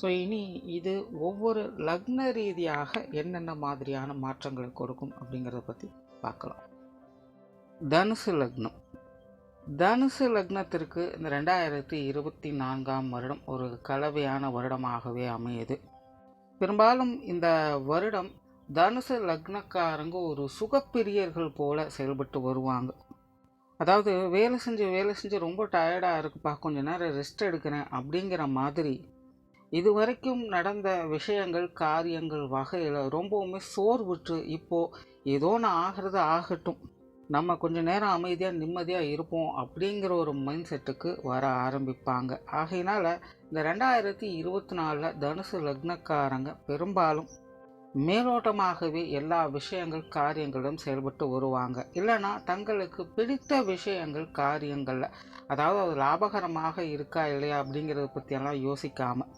So இனி இது ஒவ்வொரு லக்ன ரீதியாக என்னென்ன மாதிரியான மாற்றங்களை கொடுக்கும் அப்படிங்கிறத பற்றி பார்க்கலாம். தனுசு லக்னம். தனுசு லக்னத்திற்கு இந்த ரெண்டாயிரத்தி இருபத்தி நான்காம் வருடம் ஒரு கலவையான வருடமாகவே அமையுது. பெரும்பாலும் இந்த வருடம் தனுசு லக்னக்காரங்க ஒரு சுகப்பிரியர்கள் போல செயல்பட்டு வருவாங்க. அதாவது வேலை செஞ்சு வேலை செஞ்சு ரொம்ப டயர்டாக இருக்குப்பா கொஞ்ச நேரம் ரெஸ்ட் எடுக்கிறேன் அப்படிங்கிற மாதிரி இது வரைக்கும் நடந்த விஷயங்கள் காரியங்கள் வகையில் ரொம்பவுமே சோர்வுற்று இப்போது ஏதோ நான் ஆகிறது ஆகட்டும். நம்ம கொஞ்சம் நேரம் அமைதியாக நிம்மதியாக இருப்போம் அப்படிங்கிற ஒரு மைண்ட் செட்டுக்கு வர ஆரம்பிப்பாங்க. ஆகையினால் இந்த ரெண்டாயிரத்தி இருபத்தி நாலில் தனுசு லக்னக்காரங்க பெரும்பாலும் மேலோட்டமாகவே எல்லா விஷயங்கள் காரியங்களும் செயல்பட்டு வருவாங்க. இல்லைனா தங்களுக்கு பிடித்த விஷயங்கள் காரியங்களில் அதாவது அது லாபகரமாக இருக்கா இல்லையா அப்படிங்கிறத பற்றியெல்லாம் யோசிக்காமல்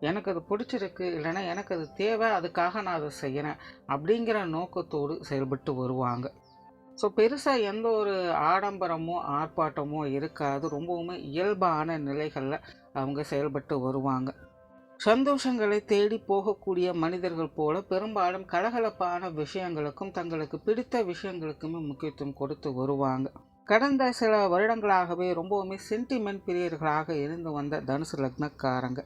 எனக்கு அது பிடிச்சிருக்கு இல்லைன்னா எனக்கு அது தேவை அதுக்காக நான் அதை செய்கிறேன் அப்படிங்கிற நோக்கத்தோடு செயல்பட்டு வருவாங்க. ஸோ பெருசாக எந்த ஒரு ஆடம்பரமோ ஆர்ப்பாட்டமோ இருக்காது. ரொம்பவுமே இயல்பான நிலைகளில் அவங்க செயல்பட்டு வருவாங்க. சந்தோஷங்களை தேடி போகக்கூடிய மனிதர்கள் போல பெரும்பாலும் கலகலப்பான விஷயங்களுக்கும் தங்களுக்கு பிடித்த விஷயங்களுக்குமே முக்கியத்துவம் கொடுத்து வருவாங்க. கடந்த சில வருடங்களாகவே ரொம்பவுமே சென்டிமெண்ட் பிரியர்களாக இருந்து வந்த தனுசு லக்னக்காரங்க.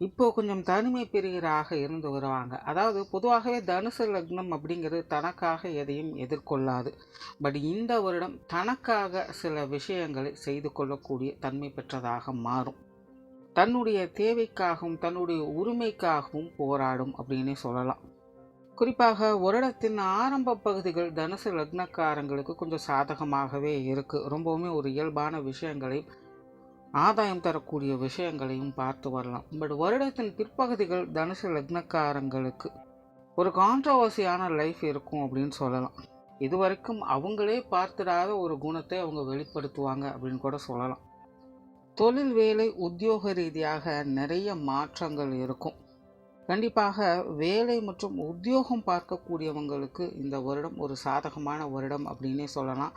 இப்போது கொஞ்சம் தனிமை பிரியராக இருந்து வருவாங்க. அதாவது பொதுவாகவே தனுசு லக்னம் அப்படிங்கிறது தனக்காக எதையும் எதிர்கொள்ளாது. பட் இந்த வருடம் தனக்காக சில விஷயங்களை செய்து கொள்ளக்கூடிய தன்மை பெற்றதாக மாறும். தன்னுடைய தேவைக்காகவும் தன்னுடைய உரிமைக்காகவும் போராடும் அப்படின்னே சொல்லலாம். குறிப்பாக வருடத்தின் ஆரம்ப பகுதிகள் தனுசு லக்னக்காரங்களுக்கு கொஞ்சம் சாதகமாகவே இருக்குது ரொம்பவுமே ஒரு இயல்பான விஷயங்களையும் ஆதாயம் தரக்கூடிய விஷயங்களையும் பார்த்து வரலாம். பட் வருடத்தின் பிற்பகுதிகள் தனுசு லக்னக்காரங்களுக்கு ஒரு கான்ட்ரவர்சியான லைஃப் இருக்கும் அப்படின்னு சொல்லலாம். இதுவரைக்கும் அவங்களே பார்த்துடாத ஒரு குணத்தை அவங்க வெளிப்படுத்துவாங்க அப்படின்னு கூட சொல்லலாம். தொழில் வேலை உத்தியோக ரீதியாக நிறைய மாற்றங்கள் இருக்கும். கண்டிப்பாக வேலை மற்றும் உத்தியோகம் பார்க்கக்கூடியவங்களுக்கு இந்த வருடம் ஒரு சாதகமான வருடம் அப்படின்னே சொல்லலாம்.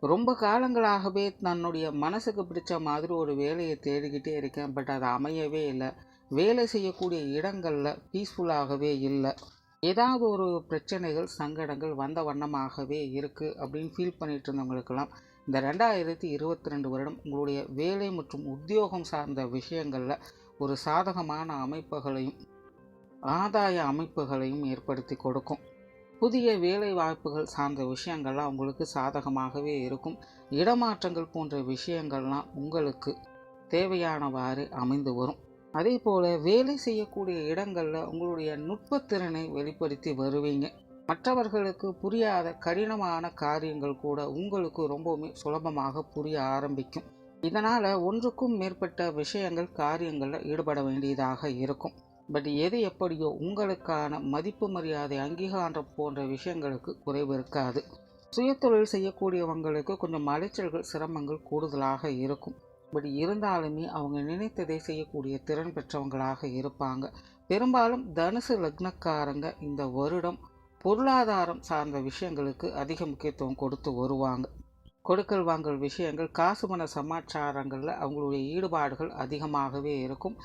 ரொம்ப காலங்களாகவே தன்னுடைய மனசுக்கு பிடிச்ச மாதிரி ஒரு வேலையை தேடிக்கிட்டே இருக்கேன். பட் அது அமையவே இல்லை. வேலை செய்யக்கூடிய இடங்களில் பீஸ்ஃபுல்லாகவே இல்லை. ஏதாவது ஒரு பிரச்சனைகள் சங்கடங்கள் வந்த வண்ணமாகவே இருக்குது அப்படின்னு ஃபீல் பண்ணிட்டு இருந்தவங்களுக்கெல்லாம் இந்த ரெண்டாயிரத்தி இருபத்தி ரெண்டு வருடம் உங்களுடைய வேலை மற்றும் உத்தியோகம் சார்ந்த விஷயங்களில் ஒரு சாதகமான அமைப்புகளையும் ஆதாய அமைப்புகளையும் ஏற்படுத்தி கொடுக்கும். புதிய வேலை வாய்ப்புகள் சார்ந்த விஷயங்கள்லாம் உங்களுக்கு சாதகமாகவே இருக்கும். இடமாற்றங்கள் போன்ற விஷயங்கள்லாம் உங்களுக்கு தேவையானவாறு அமைந்து வரும். அதே போல் வேலை செய்யக்கூடிய இடங்களில் உங்களுடைய நுட்பத்திறனை வெளிப்படுத்தி வருவீங்க. மற்றவர்களுக்கு புரியாத கடினமான காரியங்கள் கூட உங்களுக்கு ரொம்பவுமே சுலபமாக புரிய ஆரம்பிக்கும். இதனால் ஒன்றுக்கும் மேற்பட்ட விஷயங்கள் காரியங்களில் ஈடுபட வேண்டியதாக இருக்கும். பட் எது எப்படியோ உங்களுக்கான மதிப்பு மரியாதை அங்கீகாரம் போன்ற விஷயங்களுக்கு குறைவு இருக்காது. சுயத்தொழில் செய்யக்கூடியவங்களுக்கு கொஞ்சம் அலைச்சல்கள் சிரமங்கள் கூடுதலாக இருக்கும். பட் இருந்தாலுமே அவங்க நினைத்ததை செய்யக்கூடிய திறன் பெற்றவங்களாக இருப்பாங்க. பெரும்பாலும் தனுசு லக்னக்காரங்க இந்த வருடம் பொருளாதாரம் சார்ந்த விஷயங்களுக்கு அதிக முக்கியத்துவம் கொடுத்து வருவாங்க. கொடுக்கல் வாங்கல் விஷயங்கள் காசு பண சமாச்சாரங்களில் அவங்களுடைய ஈடுபாடுகள் அதிகமாகவே இருக்கும்.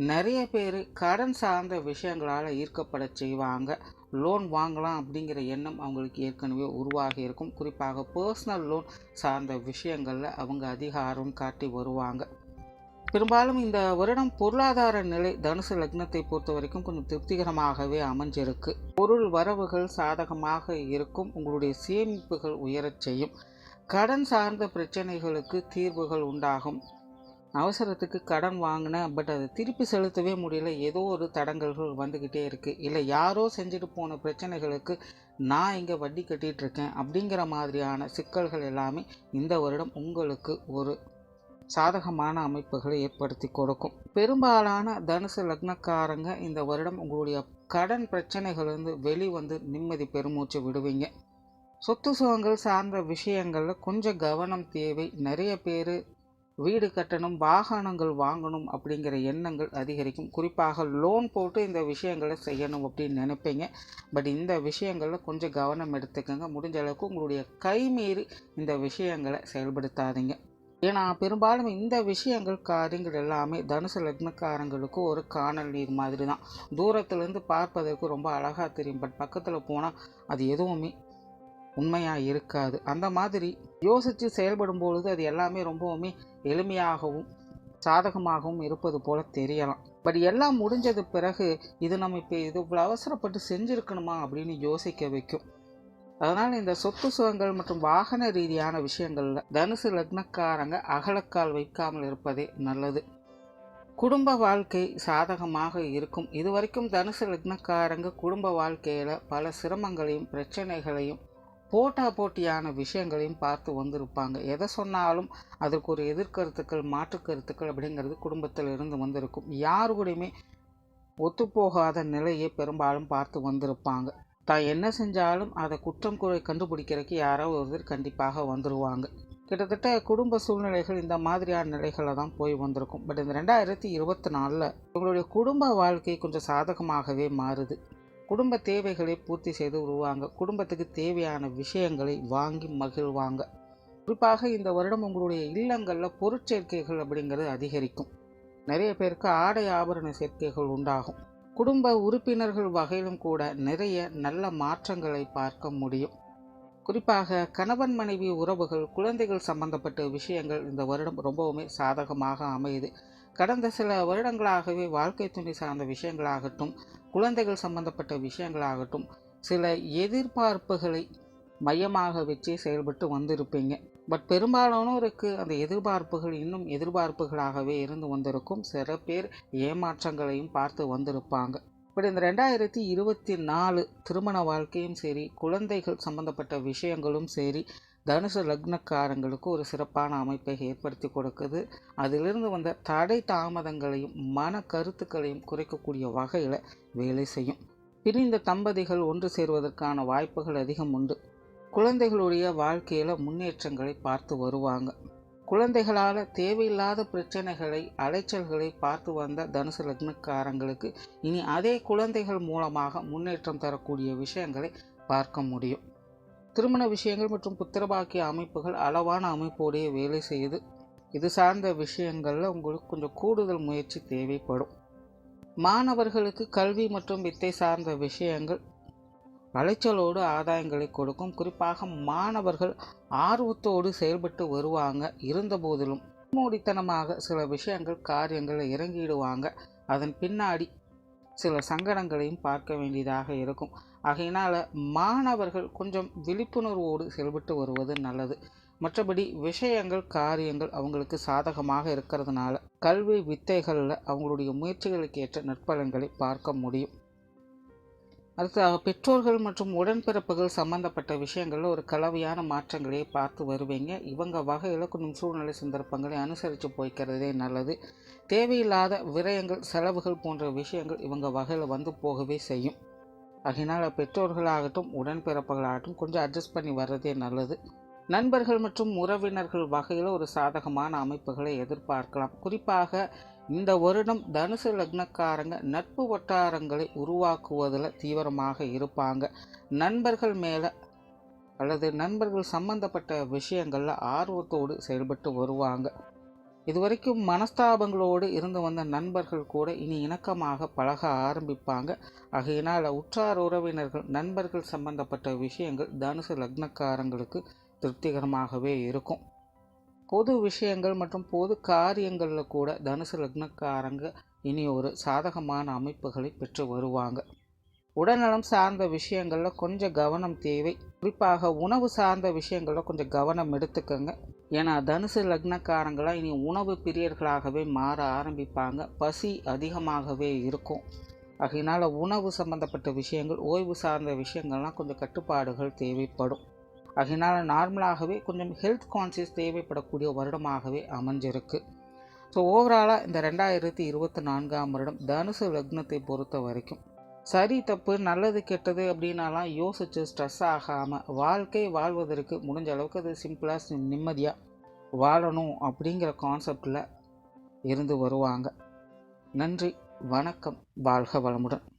நிறைய பேர் கடன் சார்ந்த விஷயங்களால் ஈர்க்கப்பட செய்வாங்க. லோன் வாங்கலாம் அப்படிங்கிற எண்ணம் அவங்களுக்கு ஏற்கனவே உருவாகி இருக்கும். குறிப்பாக பர்சனல் லோன் சார்ந்த விஷயங்களில் அவங்க அதிகாரம் காட்டி வருவாங்க. பெரும்பாலும் இந்த வருடம் பொருளாதார நிலை தனுசு லக்னத்தை பொறுத்த வரைக்கும் கொஞ்சம் திருப்திகரமாகவே அமைஞ்சிருக்கு. பொருள் வரவுகள் சாதகமாக இருக்கும். உங்களுடைய சேமிப்புகள் உயரச் செய்யும். கடன் சார்ந்த பிரச்சனைகளுக்கு தீர்வுகள் உண்டாகும். அவசரத்துக்கு கடன் வாங்கினேன் பட் அதை திருப்பி செலுத்தவே முடியல. ஏதோ ஒரு தடங்கல்கள் வந்துக்கிட்டே இருக்குது இல்லை யாரோ செஞ்சுட்டு போன பிரச்சனைகளுக்கு நான் இங்கே வட்டி கட்டிகிட்டு இருக்கேன் அப்படிங்கிற மாதிரியான சிக்கல்கள் எல்லாமே இந்த வருடம் உங்களுக்கு ஒரு சாதகமான அமைப்புகளை ஏற்படுத்தி கொடுக்கும். பெரும்பாலான தனுசு லக்னக்காரங்க இந்த வருடம் உங்களுடைய கடன் பிரச்சனைகள்லேருந்து வெளிவந்து நிம்மதி பெருமூச்சு விடுவீங்க. சொத்து சுகங்கள் சார்ந்த விஷயங்களில் கொஞ்சம் கவனம் தேவை. நிறைய பேர் வீடு கட்டணும் வாகனங்கள் வாங்கணும் அப்படிங்கிற எண்ணங்கள் அதிகரிக்கும். குறிப்பாக லோன் போட்டு இந்த விஷயங்களை செய்யணும் அப்படின்னு நினைப்பீங்க. பட் இந்த விஷயங்களில் கொஞ்சம் கவனம் எடுத்துக்கோங்க. முடிஞ்ச அளவுக்கு உங்களுடைய கைமீறி இந்த விஷயங்களை செயல்படுத்தாதீங்க. ஏன்னா பெரும்பாலும் இந்த விஷயங்கள் காரியங்கள் எல்லாமே தனுசு லக்னக்காரங்களுக்கு ஒரு காணல் நீர் மாதிரி தான் தூரத்துலேருந்து பார்ப்பதற்கு ரொம்ப அழகாக தெரியும். பட் பக்கத்தில் போனால் அது எதுவுமே உண்மையாக இருக்காது. அந்த மாதிரி யோசித்து செயல்படும் பொழுது அது எல்லாமே ரொம்பவுமே எளிமையாகவும் சாதகமாகவும் இருப்பது போல தெரியலாம். பட் எல்லாம் முடிஞ்சது பிறகு இது நம்ம இப்போ இது இவ்வளோ அவசரப்பட்டு செஞ்சுருக்கணுமா அப்படின்னு யோசிக்க வைக்கும். அதனால் இந்த சொத்து சுகங்கள் மற்றும் வாகன ரீதியான விஷயங்களில் தனுசு லக்னக்காரங்க அகலக்கால் வைக்காமல் இருப்பதே நல்லது. குடும்ப வாழ்க்கை சாதகமாக இருக்கும். இதுவரைக்கும் தனுசு லக்னக்காரங்க குடும்ப வாழ்க்கையில் பல சிரமங்களையும் பிரச்சனைகளையும் போட்டா போட்டியான விஷயங்களையும் பார்த்து வந்திருப்பாங்க. எதை சொன்னாலும் அதற்கு ஒரு எதிர்கருத்துக்கள் மாற்றுக்கருத்துக்கள் அப்படிங்கிறது குடும்பத்தில் இருந்து வந்திருக்கும். யாரு கூடயுமே ஒத்துப்போகாத நிலையை பெரும்பாலும் பார்த்து வந்திருப்பாங்க. தான் என்ன செஞ்சாலும் அதை குற்றம் குறை கண்டுபிடிக்கிறதுக்கு யாரோ ஒருத்தர் கண்டிப்பாக வந்துடுவாங்க கிட்டத்தட்ட குடும்ப சூழ்நிலைகள் இந்த மாதிரியான நிலைகளில் தான் போய் வந்திருக்கும். பட் இந்த ரெண்டாயிரத்தி இருபத்தி நாலில் உங்களுடைய குடும்ப வாழ்க்கை கொஞ்சம் சாதகமாகவே மாறுது. குடும்ப தேவைகளை பூர்த்தி செய்து வருவாங்க குடும்பத்துக்கு தேவையான விஷயங்களை வாங்கி மகிழ்வாங்க. குறிப்பாக இந்த வருடம் உங்களுடைய இல்லங்களில் பொருட்சேர்க்கைகள் அப்படிங்கிறது அதிகரிக்கும். நிறைய பேருக்கு ஆடை ஆபரண சேர்க்கைகள் உண்டாகும். குடும்ப உறுப்பினர்கள் வகையிலும் கூட நிறைய நல்ல மாற்றங்களை பார்க்க முடியும். குறிப்பாக கணவன் மனைவி உறவுகள் குழந்தைகள் சம்பந்தப்பட்ட விஷயங்கள் இந்த வருடம் ரொம்பவுமே சாதகமாக அமையுது. கடந்த சில வருடங்களாகவே வாழ்க்கை துணை சார்ந்த விஷயங்களாகட்டும் குழந்தைகள் சம்பந்தப்பட்ட விஷயங்களாகட்டும் சில எதிர்பார்ப்புகளை மையமாக வச்சு செயல்பட்டு வந்திருப்பீங்க. பட் பெரும்பாலானோருக்கு அந்த எதிர்பார்ப்புகள் இன்னும் எதிர்பார்ப்புகளாகவே இருந்து வந்திருக்கும். சில பேர் ஏமாற்றங்களையும் பார்த்து வந்திருப்பாங்க. பட் இந்த ரெண்டாயிரத்தி இருபத்தி நாலு திருமண வாழ்க்கையும் சரி குழந்தைகள் சம்பந்தப்பட்ட விஷயங்களும் சரி தனுசு லக்னக்காரங்களுக்கு ஒரு சிறப்பான அமைப்பை ஏற்படுத்தி கொடுக்குது. அதிலிருந்து வந்த தடை தாமதங்களையும் மன கருத்துக்களையும் குறைக்கக்கூடிய வகையில் வேலை செய்யும். பிரிந்த தம்பதிகள் ஒன்று சேருவதற்கான வாய்ப்புகள் அதிகம் உண்டு. குழந்தைகளுடைய வாழ்க்கையில் முன்னேற்றங்களை பார்த்து வருவாங்க. குழந்தைகளால் தேவையில்லாத பிரச்சனைகளை அலைச்சல்களை பார்த்து வந்த தனுசு லக்னக்காரங்களுக்கு இனி அதே குழந்தைகள் மூலமாக முன்னேற்றம் தரக்கூடிய விஷயங்களை பார்க்க முடியும். திருமண விஷயங்கள் மற்றும் புத்திரபாக்கிய அமைப்புகள் அளவான அமைப்போடைய வேலை செய்யுது. இது சார்ந்த விஷயங்களில் உங்களுக்கு கொஞ்சம் கூடுதல் முயற்சி தேவைப்படும். மாணவர்களுக்கு கல்வி மற்றும் வித்தை சார்ந்த விஷயங்கள் அலைச்சலோடு ஆதாயங்களை கொடுக்கும். குறிப்பாக மாணவர்கள் ஆர்வத்தோடு செயல்பட்டு வருவாங்க. இருந்தபோதிலும் மூடித்தனமாக சில விஷயங்கள் காரியங்களில் இறங்கிடுவாங்க. அதன் பின்னாடி சில சங்கடங்களையும் பார்க்க வேண்டியதாக இருக்கும். ஆகையினால் மாணவர்கள் கொஞ்சம் விழிப்புணர்வோடு செயல்பட்டு வருவது நல்லது. மற்றபடி விஷயங்கள் காரியங்கள் அவங்களுக்கு சாதகமாக இருக்கிறதுனால கல்வி வித்தைகளில் அவங்களுடைய முயற்சிகளுக்கு ஏற்ற நற்பலன்களை பார்க்க முடியும். அடுத்து பெற்றோர்கள் மற்றும் உடன்பிறப்புகள் சம்பந்தப்பட்ட விஷயங்களில் ஒரு கலவையான மாற்றங்களையே பார்த்து வருவீங்க. இவங்க வகையில் கொஞ்சம் சூழ்நிலை சந்தர்ப்பங்களை அனுசரித்து போய்க்கிறதே நல்லது. தேவையில்லாத விரயங்கள் செலவுகள் போன்ற விஷயங்கள் இவங்க வகையில் வந்து போகவே செய்யும். அதனால் பெற்றோர்களாகட்டும் உடன்பிறப்புகளாகட்டும் கொஞ்சம் அட்ஜஸ்ட் பண்ணி வர்றதே நல்லது. நண்பர்கள் மற்றும் உறவினர்கள் வகையில் ஒரு சாதகமான அமைப்புகளை எதிர்பார்க்கலாம். குறிப்பாக இந்த வருடம் தனுசு லக்னக்காரங்க நட்பு வட்டாரங்களை உருவாக்குவதில் தீவிரமாக இருப்பாங்க. நண்பர்கள் மேலே அல்லது நண்பர்கள் சம்பந்தப்பட்ட விஷயங்களில் ஆர்வத்தோடு செயல்பட்டு வருவாங்க. இதுவரைக்கும் மனஸ்தாபங்களோடு இருந்து வந்த நண்பர்கள் கூட இனி இணக்கமாக பழக ஆரம்பிப்பாங்க. ஆகையினால் உற்றார் உறவினர்கள் நண்பர்கள் சம்பந்தப்பட்ட விஷயங்கள் தனுசு லக்னக்காரங்களுக்கு திருப்திகரமாகவே இருக்கும். பொது விஷயங்கள் மற்றும் பொது காரியங்களில் கூட தனுசு லக்னக்காரங்க இனி ஒரு சாதகமான அமைப்புகளை பெற்று வருவாங்க. உடல்நலம் சார்ந்த விஷயங்களில் கொஞ்சம் கவனம் தேவை. குறிப்பாக உணவு சார்ந்த விஷயங்களில் கொஞ்சம் கவனம் எடுத்துக்கோங்க. ஏன்னா தனுசு லக்னக்காரங்களாம் இனி உணவு பிரியர்களாகவே மாற ஆரம்பிப்பாங்க. பசி அதிகமாகவே இருக்கும். அதனால் உணவு சம்மந்தப்பட்ட விஷயங்கள் ஓய்வு சார்ந்த விஷயங்கள்லாம் கொஞ்சம் கட்டுப்பாடுகள் தேவைப்படும். அதனால் நார்மலாகவே கொஞ்சம் ஹெல்த் கான்சியஸ் தேவைப்படக்கூடிய வருடமாகவே அமைஞ்சிருக்கு. ஸோ ஓவராலாக இந்த ரெண்டாயிரத்தி இருபத்தி நான்காம் வருடம் தனுசு லக்னத்தை பொறுத்த வரைக்கும் சரி தப்பு நல்லது கெட்டது அப்படின்னாலாம் யோசித்து ஸ்ட்ரெஸ் ஆகாமல் வாழ்க்கை வாழ்வதற்கு முடிஞ்ச அளவுக்கு அது சிம்பிளாக நிம்மதியாக வாழணும் அப்படிங்கிற கான்செப்டில் இருந்து வருவாங்க. நன்றி வணக்கம் வாழ்க வளமுடன்.